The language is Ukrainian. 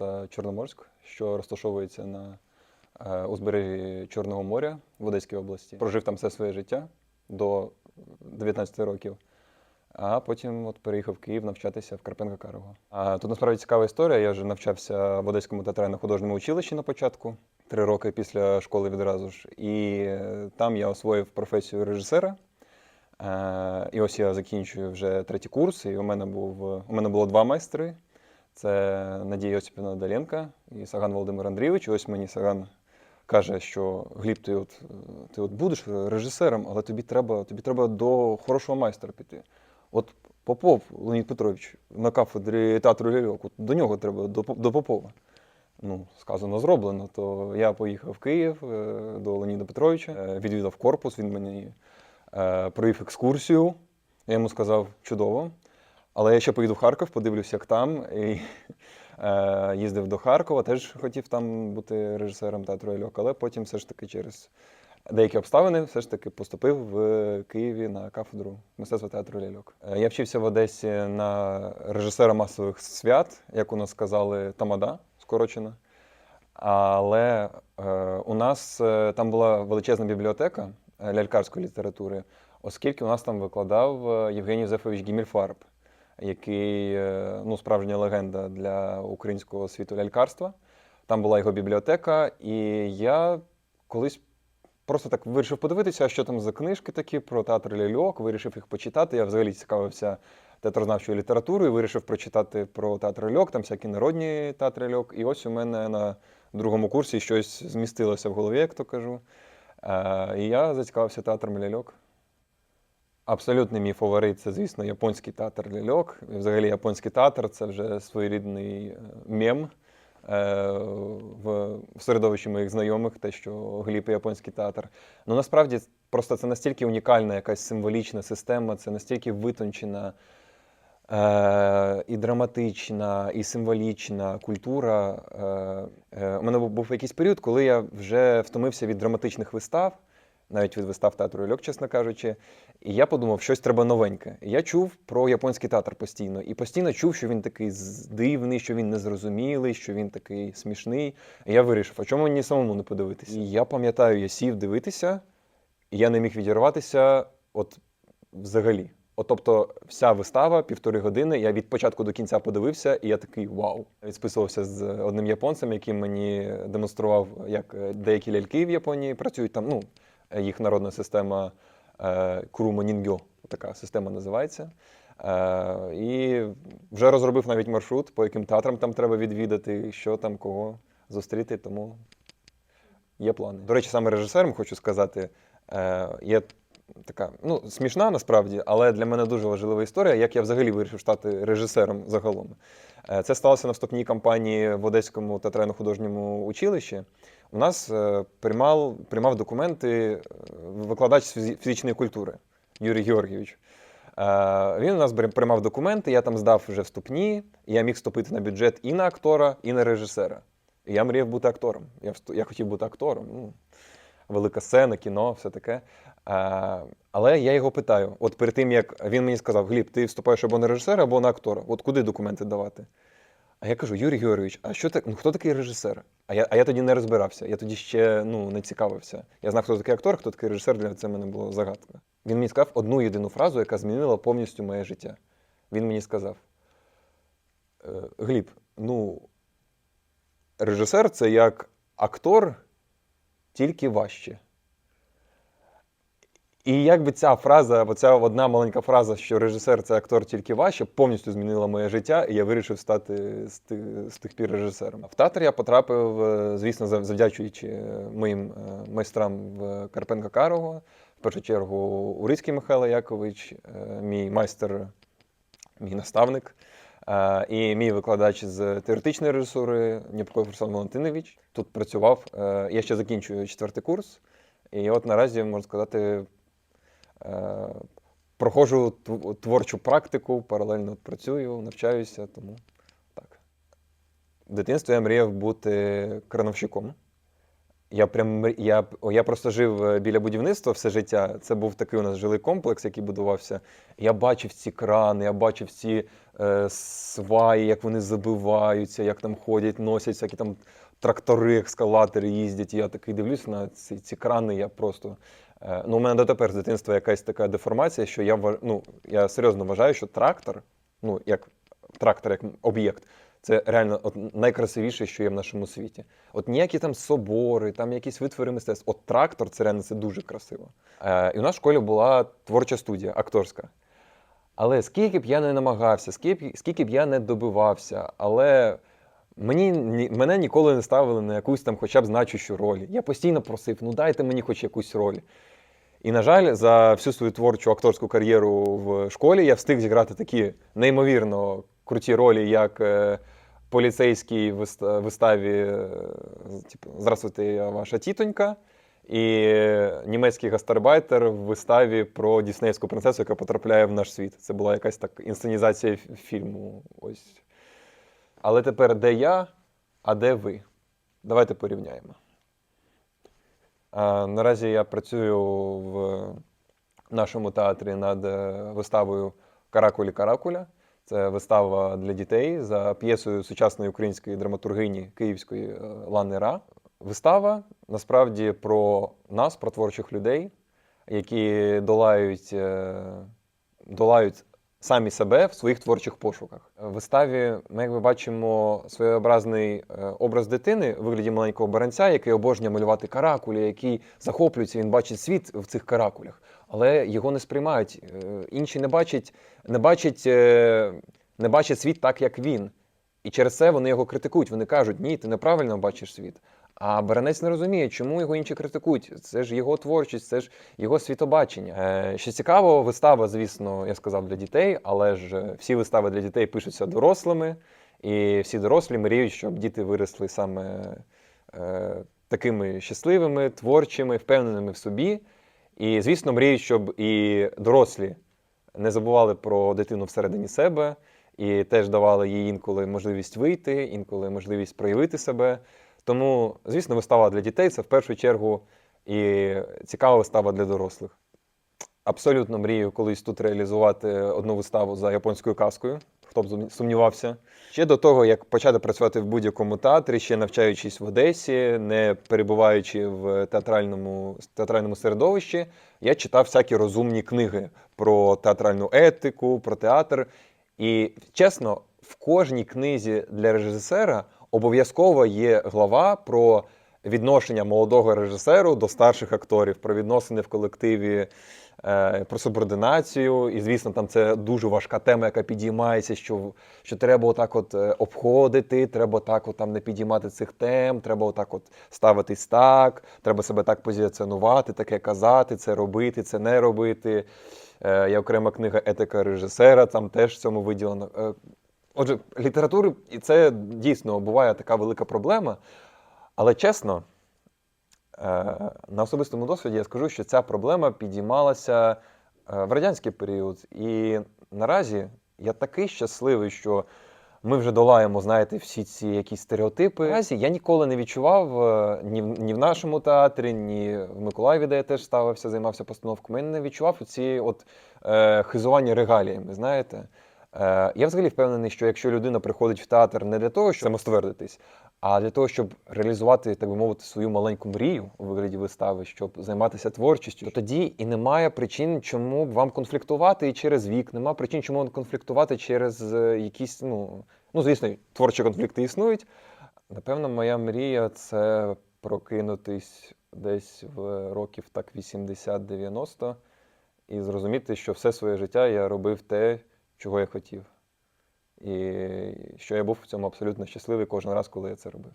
міста Чорноморськ, що розташовується на е, узбережжі Чорного моря в Одеській області. Прожив там все своє життя до 19 років. А потім от переїхав в Київ навчатися в Карпенка Карого. А тут насправді цікава історія. Я вже навчався в Одеському театрально-художньому училищі на початку, три роки після школи відразу ж. І е, там я освоїв професію режисера. Е, І ось я закінчую вже третій курс, і у мене був у мене було два майстри. Це Надія Осіпівна Даленка і Саган Володимир Андрійович. Ось мені Саган каже, що Гліб, ти от, ти от будеш режисером, але тобі треба, тобі треба до хорошого майстра піти. От Попов Леонід Петрович на кафедрі театру ляльок, от до нього треба, до, до Попова. Ну, сказано, зроблено. То я поїхав в Київ е, до Леоніда Петровича, е, відвідав корпус, він мені е, провів екскурсію. Я йому сказав, чудово. Але я ще поїду в Харків, подивлюся, як там. І, е, їздив до Харкова, теж хотів там бути режисером театру Ельок, але потім все ж таки через деякі обставини все ж таки поступив в Києві на кафедру мистецтва театру ляльок. Е, Я вчився в Одесі на режисера масових свят, як у нас сказали, тамада скорочена. Але е, у нас е, там була величезна бібліотека е, лялькарської літератури, оскільки у нас там викладав е, Євгеній Зефович Гімільфарб, який е, ну, справжня легенда для українського світу лялькарства. Там була його бібліотека, і я колись просто так вирішив подивитися, що там за книжки такі про театр ляльок, вирішив їх почитати. Я взагалі цікавився театрознавчою літературою, вирішив прочитати про театр ляльок, там всякі народні театри ляльок. І ось у мене на другому курсі щось змістилося в голові, як то кажу. Е, і я зацікавився театром ляльок. Абсолютний мій фаворит це, звісно, японський театр ляльок. І взагалі, японський театр це вже своєрідний е, мем е, в середовищі моїх знайомих, те, що Гліб і японський театр. Ну насправді просто це настільки унікальна якась символічна система, це настільки витончена е, і драматична, і символічна культура. У мене був якийсь період, коли я вже втомився від драматичних вистав, навіть від вистав театру льок, чесно кажучи. І я подумав, щось треба новеньке. Я чув про японський театр постійно. І постійно чув, що він такий дивний, що він незрозумілий, що він такий смішний. І я вирішив, а чому мені самому не подивитися? І я пам'ятаю, я сів дивитися, і я не міг відірватися от взагалі. От, тобто, вся вистава, півтори години, я від початку до кінця подивився, і я такий вау. Відсписувався з одним японцем, який мені демонстрував, як е, деякі ляльки в Японії працюють там. Ну, їх народна система е, Курумо Нінгьо, така система називається. Е, і вже розробив навіть маршрут, по яким театрам там треба відвідати, що там, кого зустріти, тому є плани. До речі, саме режисером хочу сказати, е, є така ну, смішна насправді, але для мене дуже важлива історія, як я взагалі вирішив стати режисером загалом. Е, Це сталося на вступній кампанії в Одеському театрально-художньому училищі. У нас е, приймав, приймав документи е, викладач фізичної культури Юрій Георгійович. Е, Він у нас приймав документи, я там здав вже вступні, і я міг вступити на бюджет і на актора, і на режисера. І я мріяв бути актором. Я, я хотів бути актором. Ну, велика сцена, кіно, все таке. Але я його питаю: от перед тим як він мені сказав: Гліб, ти вступаєш або на режисера, або на актора. От куди документи давати? А я кажу: Юрій Георгійович, а що так? Ну хто такий режисер? А я, а я тоді не розбирався. Я тоді ще ну, не цікавився. Я знав, хто такий актор, хто такий режисер, для це мене було загадка. Він мені сказав одну єдину фразу, яка змінила повністю моє життя. Він мені сказав: «Е, Гліб, ну, режисер це як актор, тільки важче. І якби ця фраза, оця одна маленька фраза, що режисер це актор тільки важче, повністю змінила моє життя, і я вирішив стати з тих, з тих пір режисером. В театр я потрапив, е, звісно, завдячуючи моїм е, майстрам в Карпенка Карого. В першу чергу Урицький Михайло Якович, е, мій майстер, мій наставник. Е, І мій викладач з теоретичної режисури Нєпков Руслан Валентинович тут працював. Е, Я ще закінчую четвертий курс. І от наразі, можна сказати, е, проходжу творчу практику, паралельно працюю, навчаюся, тому так. В дитинстві я мріяв бути крановщиком. Я прям я, я просто жив е, біля будівництва все життя. Це був такий у нас жилий комплекс, який будувався. Я бачив ці крани, я бачив ці е, сваї, як вони забиваються, як там ходять, носяться, які там трактори, ескалатори їздять. І я такий дивлюсь на ці, ці крани. Я просто е, ну, у мене дотепер з дитинства якась така деформація, що я ну, я серйозно вважаю, що трактор, ну як трактор як об'єкт. Це реально от найкрасивіше, що є в нашому світі. От ніякі там собори, там якісь витвори мистецтв. От трактор це реально це дуже красиво. Е, і у нас в школі була творча студія, акторська. Але скільки б я не намагався, скільки, скільки б я не добивався, але мені, ні- мене ніколи не ставили на якусь там хоча б значущу роль. Я постійно просив, ну дайте мені хоч якусь роль. І, на жаль, за всю свою творчу акторську кар'єру в школі я встиг зіграти такі неймовірно круті ролі, як е, поліцейський в виставі е, типу, Здравствуйте, я ваша тітонька. І німецький гастарбайтер в виставі про Діснеївську принцесу, яка потрапляє в наш світ. Це була якась так інсценізація фільму. Ось. Але тепер де я, а де ви? Давайте порівняємо. Наразі я працюю в нашому театрі над е, виставою Каракулі Каракуля. Це вистава для дітей за п'єсою сучасної української драматургині Київської е, Лани Ра. Вистава насправді про нас, про творчих людей, які долають, е, долають самі себе в своїх творчих пошуках. В виставі ми якби бачимо своєобразний е, образ дитини у вигляді маленького баранця, який обожнює малювати каракулі, який захоплюється, він бачить світ в цих каракулях, але його не сприймають. Е, Інші не бачать, не бачать, е, не бачать світ так, як він. І через це вони його критикують. Вони кажуть, ні, ти неправильно бачиш світ. А Баранець не розуміє, чому його інші критикують. Це ж його творчість, це ж його світобачення. Е, що цікаво, вистава, звісно, я сказав для дітей, але ж е, всі вистави для дітей пишуться дорослими, і всі дорослі мріють, щоб діти виросли саме е, такими щасливими, творчими, впевненими в собі. І, звісно, мріють, щоб і дорослі не забували про дитину всередині себе і теж давали їй інколи можливість вийти, інколи можливість проявити себе. Тому, звісно, вистава для дітей це в першу чергу і цікава вистава для дорослих. Абсолютно мрію колись тут реалізувати одну виставу за японською казкою, хто б сумнівався. Ще до того, як почати працювати в будь-якому театрі, ще навчаючись в Одесі, не перебуваючи в театральному, театральному середовищі, я читав всякі розумні книги про театральну етику, про театр. І чесно, в кожній книзі для режисера обов'язково є глава про відношення молодого режисеру до старших акторів, про відносини в колективі, е, про субординацію. І, звісно, там це дуже важка тема, яка підіймається, що, що треба отак от е, обходити, треба отак от там не підіймати цих тем, треба отак от ставитись так, треба себе так позиціонувати, таке казати, це робити, це не робити. Е, Є окрема книга Етика режисера, там теж в цьому виділено. Отже, літератури, і це дійсно буває така велика проблема. Але чесно, е, на особистому досвіді я скажу, що ця проблема підіймалася е, в радянський період. І наразі я такий щасливий, що ми вже долаємо, знаєте, всі ці якісь стереотипи. Наразі я ніколи не відчував е, ні в, ні в нашому театрі, ні в Миколаєві, де я теж ставився, займався постановкою. Я не відчував ці от е, хизування регаліями, знаєте. Е, я взагалі впевнений, що якщо людина приходить в театр не для того, щоб самоствердитись, а для того, щоб реалізувати, так би мовити, свою маленьку мрію у вигляді вистави, щоб займатися творчістю, то тоді і немає причин, чому б вам конфліктувати і через вік, немає причин, чому конфліктувати через е, якісь, ну, ну, звісно, творчі конфлікти існують. Напевно, моя мрія це прокинутись десь в років так 80-90 і зрозуміти, що все своє життя я робив те, чого я хотів. І що я був в цьому абсолютно щасливий кожен раз, коли я це робив.